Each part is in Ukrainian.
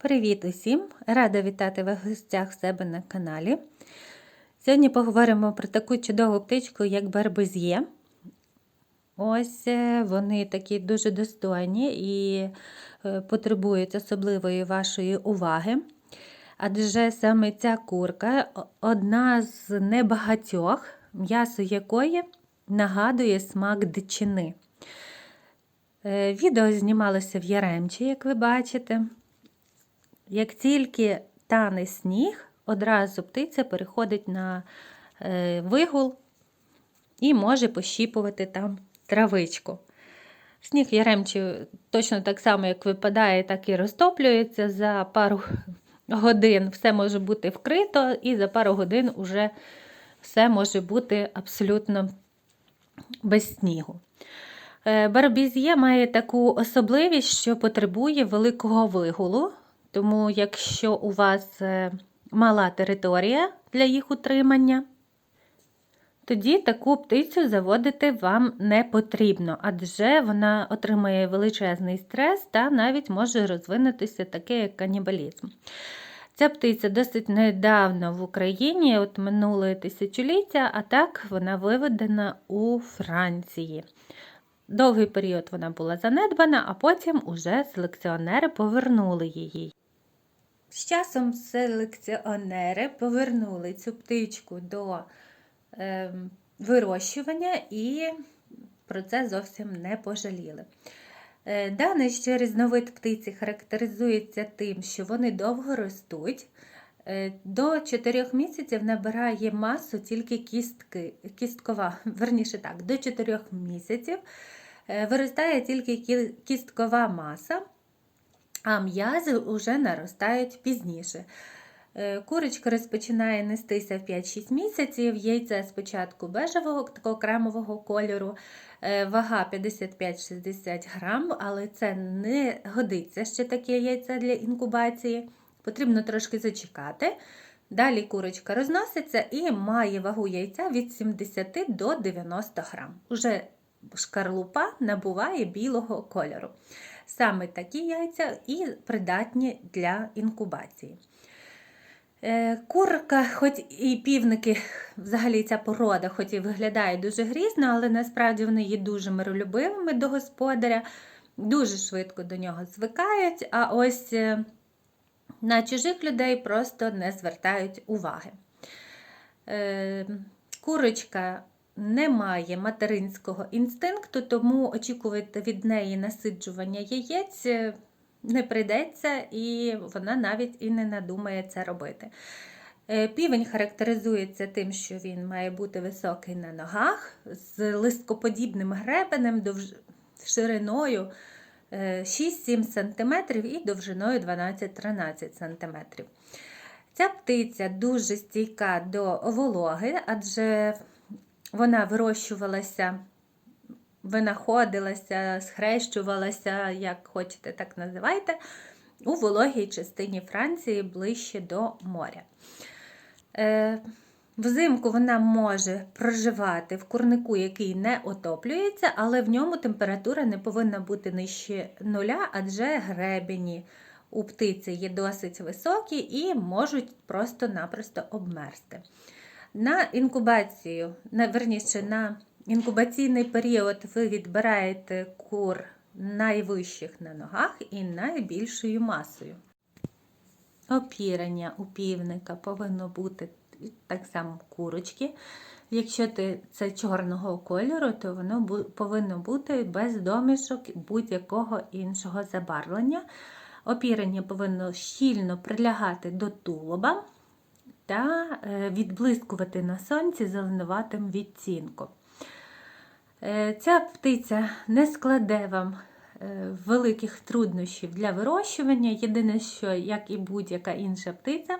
Привіт усім! Рада вітати вас в гостях себе на каналі. Сьогодні поговоримо про таку чудову птичку, як барбез'є. Ось е, вони такі дуже достойні і е, потребують особливої вашої уваги. Адже саме ця курка одна з небагатьох, м'ясо якої нагадує смак дичини. Е, Відео знімалося в Яремчі, як ви бачите. Як тільки тане сніг, одразу птиця переходить на е, вигул і може пощіпувати там травичку. Сніг Яремчі точно так само, як випадає, так і розтоплюється. За пару годин все може бути вкрито, і за пару годин вже все може бути абсолютно без снігу. Е, Барбіз'є має таку особливість, що потребує великого вигулу. Тому, якщо у вас е, мала територія для їх утримання, тоді таку птицю заводити вам не потрібно, адже вона отримає величезний стрес та навіть може розвинутися таке, як канібалізм. Ця птиця досить недавно в Україні, от минуле тисячоліття, а так вона виведена у Франції. Довгий період вона була занедбана, а потім уже селекціонери повернули її. З часом селекціонери повернули цю птичку до е, вирощування і про це зовсім не пожаліли. Е, Даний ще різновид птиці характеризується тим, що вони довго ростуть. Е, До 4 місяців набирає масу тільки кістки, кісткова, верніше так, до 4 місяців е, виростає тільки кісткова маса а м'язи вже наростають пізніше. Е, курочка розпочинає нестися в 5-6 місяців, яйце спочатку бежевого такого кремового кольору, е, вага 55-60 грам, але це не годиться ще таке яйце для інкубації. Потрібно трошки зачекати. Далі курочка розноситься і має вагу яйця від 70 до 90 грам. Уже шкарлупа набуває білого кольору. Саме такі яйця і придатні для інкубації. Е, курка, хоч і півники, взагалі ця порода, хоч і виглядає дуже грізно, але насправді вони є дуже миролюбивими до господаря, дуже швидко до нього звикають, а ось е, на чужих людей просто не звертають уваги. Е, курочка не має материнського інстинкту, тому очікувати від неї насиджування яєць е, не прийдеться, і вона навіть і не надумає це робити. Е, півень характеризується тим, що він має бути високий на ногах, з листкоподібним гребенем, довж... шириною 6-7 см і довжиною 12-13 см. Ця птиця дуже стійка до вологи, адже вона вирощувалася, винаходилася, схрещувалася, як хочете, так називайте, у вологій частині Франції ближче до моря. Е, Взимку вона може проживати в курнику, який не отоплюється, але в ньому температура не повинна бути нижче нуля, адже гребені у птиці є досить високі і можуть просто-напросто обмерзти. На інкубацію, на, верніше, на інкубаційний період ви відбираєте кур найвищих на ногах і найбільшою масою. Опірення у півника повинно бути так само курочки. Якщо це чорного кольору, то воно повинно бути без домішок будь-якого іншого забарвлення. Опірення повинно щільно прилягати до тулуба та е, відблискувати на сонці зеленуватим відцінком. Е, ця птиця не складе вам е, великих труднощів для вирощування. Єдине, що, як і будь-яка інша птиця,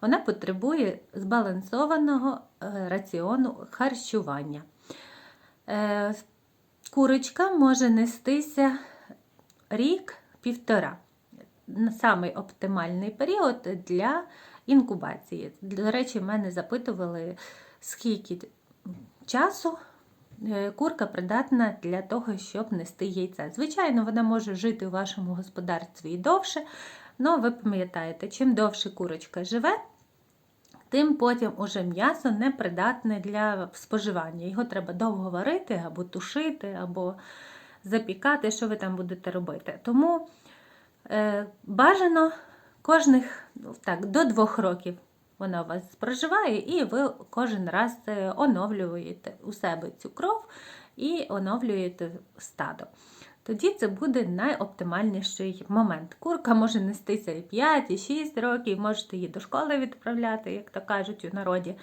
вона потребує збалансованого раціону харчування. Курочка може нестися рік-півтора. Самий оптимальний період для інкубації. До речі, мене запитували, скільки часу е, курка придатна для того, щоб нести яйця. Звичайно, вона може жити у вашому господарстві і довше. Ну, ви пам'ятаєте, чим довше курочка живе, тим потім уже м'ясо не придатне для споживання. Його треба довго варити, або тушити, або запікати, що ви там будете робити. Тому е, бажано кожних ну, так, до двох років вона у вас проживає, і ви кожен раз е, оновлюєте у себе цю кров і оновлюєте стадо. Тоді це буде найоптимальніший момент. Курка може нестися і 5, і 6 років, можете її до школи відправляти, як то кажуть у народі.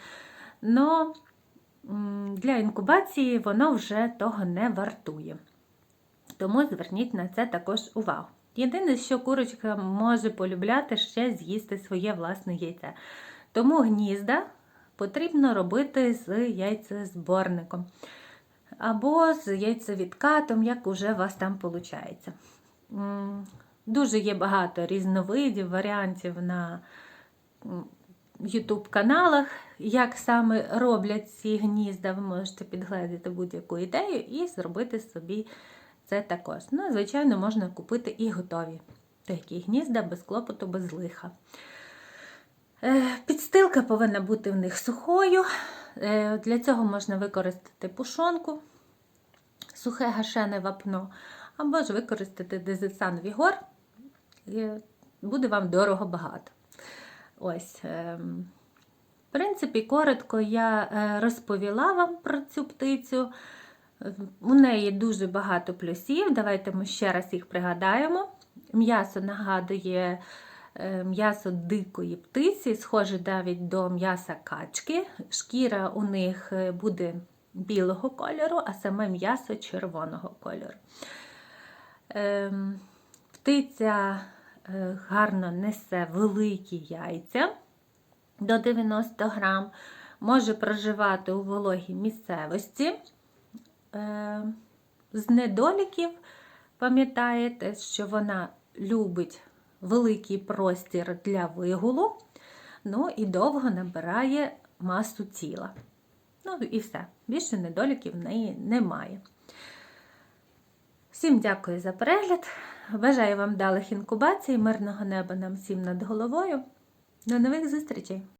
Но для інкубації воно вже того не вартує. Тому зверніть на це також увагу. Єдине, що курочка може полюбляти ще з'їсти своє власне яйце. Тому гнізда потрібно робити з яйцезборником або з яйцевідкатом, як уже у вас там виходить. Дуже є багато різновидів, варіантів на YouTube каналах, як саме роблять ці гнізда. Ви можете підгледати будь-яку ідею і зробити собі це також. Ну, звичайно, можна купити і готові такі гнізда без клопоту, без лиха. Е, Підстилка повинна бути в них сухою. Е, Для цього можна використати пушонку, сухе гашене вапно, або ж використати дезесан Вігор. Буде вам дорого багато. Ось. ем, В принципі, коротко я е, розповіла вам про цю птицю. У неї дуже багато плюсів. Давайте ми ще раз їх пригадаємо. М'ясо нагадує е, м'ясо дикої птиці, схоже навіть до м'яса качки. Шкіра у них е, буде білого кольору, а саме м'ясо червоного кольору. Ем, Птиця е, гарно несе великі яйця до 90 грам, може проживати у вологій місцевості. Е, З недоліків, пам'ятаєте, що вона любить великий простір для вигулу, ну і довго набирає масу тіла. Ну і все. Більше недоліків в неї немає. Всім дякую за перегляд. Бажаю вам далих інкубацій, мирного неба нам всім над головою. До нових зустрічей!